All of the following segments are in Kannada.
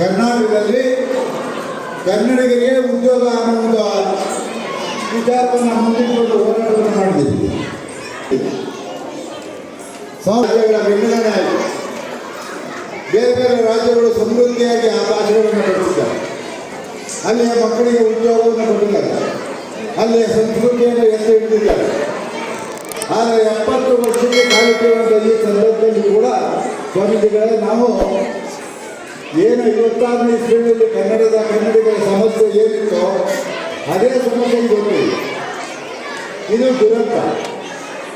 ಕರ್ನಾಟಕದಲ್ಲಿ ಕನ್ನಡಿಗರಿಗೆ ಉದ್ಯೋಗ ಅನ್ನೋ ವಿಚಾರವನ್ನು ಮುಂದಿಟ್ಟುಕೊಂಡು ಹೋರಾಟವನ್ನು ಮಾಡಿದ್ದೀವಿ ಸಮಾಜಗಳ ವಿಂಗಡಣೆ ಆಯಿತು ಬೇರೆ ಬೇರೆ ರಾಜ್ಯಗಳು ಸಮೃದ್ಧಿಯಾಗಿ ಆ ಭಾಷೆಗಳನ್ನು ಕೊಟ್ಟಿದ್ದಾರೆ. ಅಲ್ಲಿಯ ಮಕ್ಕಳಿಗೆ ಉದ್ಯೋಗವನ್ನು ಕೊಟ್ಟಿದ್ದಾರೆ. ಅಲ್ಲಿಯ ಸಂಸ್ಕೃತಿಯನ್ನು ಎತ್ತಿ ಹಿಡಿದಿದ್ದಾರೆ. ಆದರೆ ಎಪ್ಪತ್ತು ವರ್ಷಕ್ಕೆ ಕಾಲಿಟ್ಟಿರುವಂಥ ಈ ಸಂದರ್ಭದಲ್ಲಿ ಕೂಡ ಸ್ವಾಮೀಜಿಗಳೇ, ನಾವು ಏನು ಇವತ್ತಾರನೇ ಇಸ್ವಿಯಲ್ಲಿ ಕನ್ನಡದ ಕನ್ನಡಿಗರ ಸಮಸ್ಯೆ ಏನಿತ್ತೋ, ಅದೇ ಸಮಸ್ಯೆ ಇದೆ. ಇದು ದುರಂತ.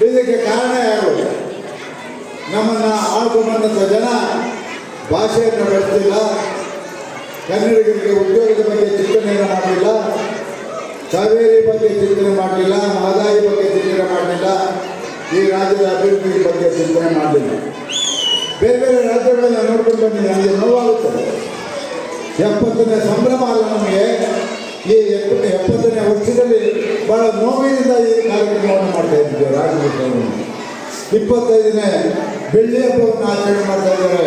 ಇದಕ್ಕೆ ಕಾರಣ ಯಾರು? ನಮ್ಮನ್ನು ಆಳ್ಕೊಂಡಂಥ ಜನ ಭಾಷೆಯನ್ನು ಬೆಳೆಸಿಲ್ಲ ಕನ್ನಡಿಗರಿಗೆ ಉದ್ಯೋಗದ ಬಗ್ಗೆ ಚಿಂತನೆಯನ್ನು ಮಾಡಲಿಲ್ಲ ಕಾವೇರಿ ಬಗ್ಗೆ ಚಿಂತನೆ ಮಾಡಲಿಲ್ಲ, ಮಹದಾಯಿ ಬಗ್ಗೆ ಚಿಂತನೆ ಮಾಡಲಿಲ್ಲ, ಈ ರಾಜ್ಯದ ಅಭಿವೃದ್ಧಿ ಬಗ್ಗೆ ಚಿಂತನೆ ಮಾಡಲಿಲ್ಲ. ಬೇರೆ ಬೇರೆ ರಾಜ್ಯಗಳನ್ನ ನೋಡ್ಕೊಂಡು ಬಂದು ನನಗೆ ನೋವಾಗುತ್ತದೆ. ಎಪ್ಪತ್ತನೇ ಸಂಭ್ರಮ ಅಲ್ಲ ನಮಗೆ. ಈ ಎಪ್ಪತ್ತು, ಎಪ್ಪತ್ತನೇ ವರ್ಷದಲ್ಲಿ ಬಹಳ ನೋವಿನಿಂದ ಈ ಕಾರ್ಯಕ್ರಮವನ್ನು ಮಾಡ್ತಾ ಇದ್ದೀವಿ ರಾಜ್ಯೋತ್ಸವವನ್ನು ಇಪ್ಪತ್ತೈದನೇ ಬೆಳ್ಳಿ ಹಬ್ಬವನ್ನು ಆಚರಣೆ ಮಾಡ್ತಾ ಇದ್ದಾರೆ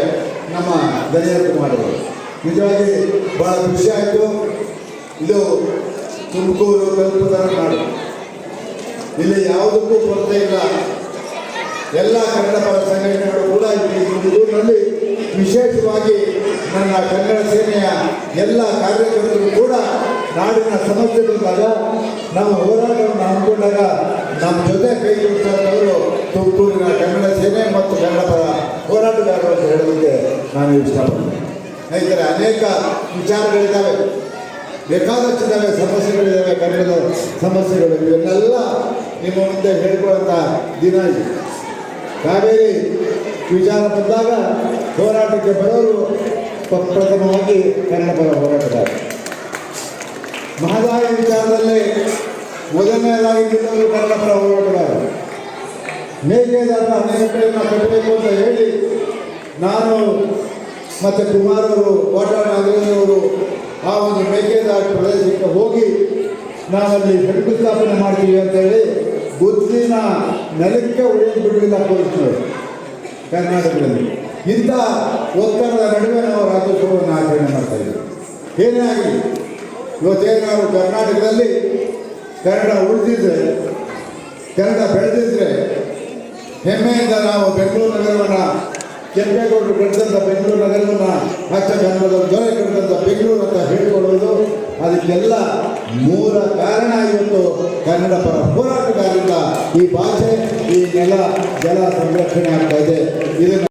ನಮ್ಮ ದನಿಯಾ ಕುಮಾರರು ನಿಜವಾಗಿ ಬಹಳ ಖುಷಿ ಆಯಿತು. ಇದು ತುಮಕೂರು ಕಲ್ಪತರ ನಾಡು ಇಲ್ಲಿ ಯಾವುದಕ್ಕೂ ಕೊರತೆ ಇಲ್ಲ. ಎಲ್ಲ ಕನ್ನಡ ಪರ ಸಂಘಟನೆಗಳು ಕೂಡ ಇಲ್ಲಿ ಊರಿನಲ್ಲಿ ವಿಶೇಷವಾಗಿ ನನ್ನ ಕನ್ನಡ ಸೇನೆಯ ಎಲ್ಲ ಕಾರ್ಯಕರ್ತರು ಕೂಡ ನಾಡಿನ ಸಮಸ್ಯೆ ಬಂದಾಗ ನಾವು ಹೋರಾಟವನ್ನು ಹಮ್ಮಿಕೊಂಡಾಗ ನಮ್ಮ ಜೊತೆ ಕೈ ಕೊಡ್ತಾರೆ ತುಮಕೂರಿನ ಕನ್ನಡ ಸೇನೆ ಮತ್ತು ಕನ್ನಡ ಪರ ಹೋರಾಟಗಾರರು ಅಂತ ಹೇಳೋದಕ್ಕೆ ನಾನು ಇಷ್ಟಪಡ್ತೇನೆ. ಸ್ನೇಹಿತರೆ, ಅನೇಕ ವಿಚಾರಗಳಿದ್ದಾವೆ. ಬೇಕಾದಷ್ಟಿದ್ದಾವೆ, ಸಮಸ್ಯೆಗಳಿದ್ದಾವೆ, ಕನ್ನಡದ ಸಮಸ್ಯೆಗಳು. ಇವನ್ನೆಲ್ಲ ನಿಮ್ಮ ಮುಂದೆ ಹೇಳ್ಕೊಳ್ಳೋಂಥ ದಿನ ಇದು. ಕಾವೇರಿ ವಿಚಾರ ಬಂದಾಗ ಹೋರಾಟಕ್ಕೆ ಬರೋರು ಪ್ರಪ್ರಥಮವಾಗಿ ಪ್ರಥಮವಾಗಿ ಕನ್ನಡ ಪರ ಹೋರಾಟಗಾರ. ಮಹದಾಯಿ ವಿಚಾರದಲ್ಲಿ ಮೊದಲನೇದಾಗಿ ನಿಲ್ಲೋರು ಕನ್ನಡ ಪರ ಹೋರಾಟಗಾರ ಮೇಕೆದಾರರ ಅಣೆಕಟ್ಟೆಯನ್ನು ಕಟ್ಟಬೇಕು ಅಂತ ಹೇಳಿ ನಾನು ಮತ್ತು ಕುಮಾರವರು ಕೋಟಾ ನಾಗೇಂದ್ರವರು ಆ ಒಂದು ಮೇಕೆದಾಟ ಪ್ರದೇಶಕ್ಕೆ ಹೋಗಿ ನಾವಲ್ಲಿ ಶಂಕುಸ್ಥಾಪನೆ ಮಾಡ್ತೀವಿ ಅಂತೇಳಿ ಬುದ್ಧಿನ ನೆಲಕ್ಕೆ ಉಳಿದು ಬಿಡಲಿಲ್ಲ ಪೊಲೀಸರು ಕರ್ನಾಟಕದಲ್ಲಿ. ಇಂಥ ಒತ್ತಡದ ನಡುವೆ ನಾವು ರಾಜ್ಯೋತ್ಸವವನ್ನು ಆಚರಣೆ ಮಾಡ್ತಾ ಇದ್ದೀವಿ. ಏನೇ ಆಗಲಿ, ಇವತ್ತೇನು ನಾವು ಕರ್ನಾಟಕದಲ್ಲಿ ಕನ್ನಡ ಉಳಿದಿದ್ರೆ, ಕನ್ನಡ ಬೆಳೆದಿದ್ರೆ, ಹೆಮ್ಮೆಯಿಂದ ನಾವು ಬೆಂಗಳೂರು ನಗರವನ್ನು ಕೆಂಪೇಗೌಡರು ಕಟ್ಟಿದಂಥ ಬೆಂಗಳೂರು ನಗರವನ್ನು ಹಚ್ಚ ಕನ್ನಡದ ದೊರೆ ಕಟ್ಟಿದಂಥ ಬೆಂಗಳೂರು ಅಂತ ಹೇಳಿಕೊಳ್ಳುವುದು, ಅದಕ್ಕೆಲ್ಲ ಮೂಲ ಕಾರಣ ಇವತ್ತು ಕನ್ನಡ ಪರ ಈ ಭಾಷೆ ಈ ನೆಲ ಜಲ ಸಂರಕ್ಷಣೆ ಆಗ್ತಾ ಇದೆ. ಇದನ್ನು